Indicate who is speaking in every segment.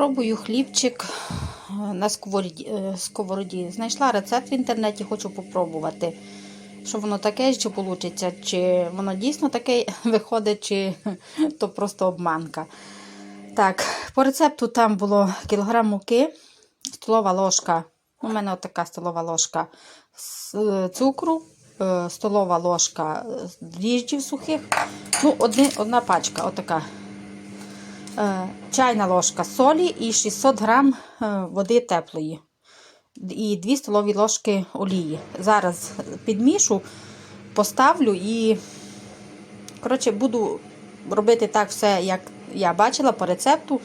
Speaker 1: Пробую хлібчик е, на сковороді. е, сковороді. Знайшла рецепт в інтернеті, хочу попробувати. Що воно таке, чи вийде, чи воно дійсно таке виходить, чи то просто обманка. Так, по рецепту там було кілограм муки, столова ложка. У мене отака столова ложка е, цукру, столова ложка дріжджів сухих. Ну, одна пачка, отака. Е, чайна ложка солі і 600 грам е, води теплої. І 2 столові ложки олії. Зараз підмішу, поставлю і коротше, буду робити так все, як я бачила по рецепту.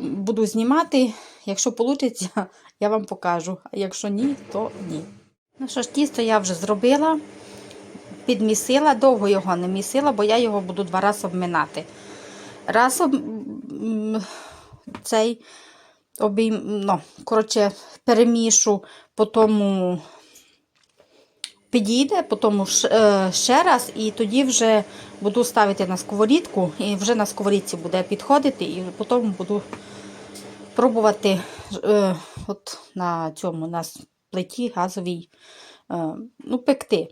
Speaker 1: Буду знімати. Якщо вийде, я вам покажу. А якщо ні, то ні. Ну що ж, тісто я вже зробила, підмісила, довго його не місила, бо я його буду два рази обминати. Раз об... цей обійм... ну, коротше, перемішу, потім підійде, потім ще раз, і тоді вже буду ставити на сковорідку, і вже на сковорідці буде підходити, і потім буду пробувати е, от на цьому на плиті газовій е, ну, пекти.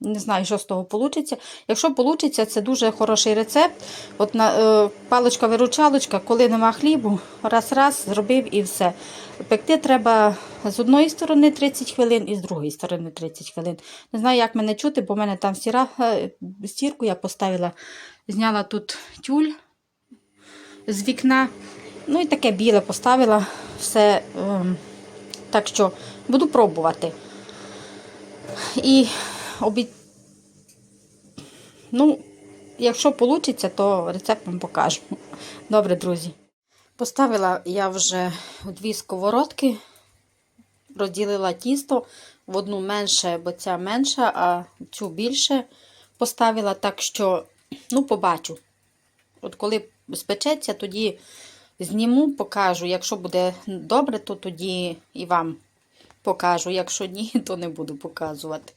Speaker 1: Не знаю, що з того вийде. Якщо вийде, це дуже хороший рецепт. От на е, паличка-виручалочка, коли нема хлібу, раз-раз зробив і все. Пекти треба з одної сторони 30 хвилин і з другої сторони 30 хвилин. Не знаю, як мене чути, бо в мене там стіра, е, стірку я поставила, зняла тут тюль з вікна. Ну і таке біле поставила. Все. ем, так що буду пробувати. І обі... Ну, якщо вийде, то рецепт вам покажу. Добре, друзі. Поставила я вже дві сковородки, розділила тісто в одну менше, бо ця менша, а цю більше поставила, так що, ну, побачу. От коли спечеться, тоді зніму, покажу. Якщо буде добре, то тоді і вам покажу. Якщо ні, то не буду показувати.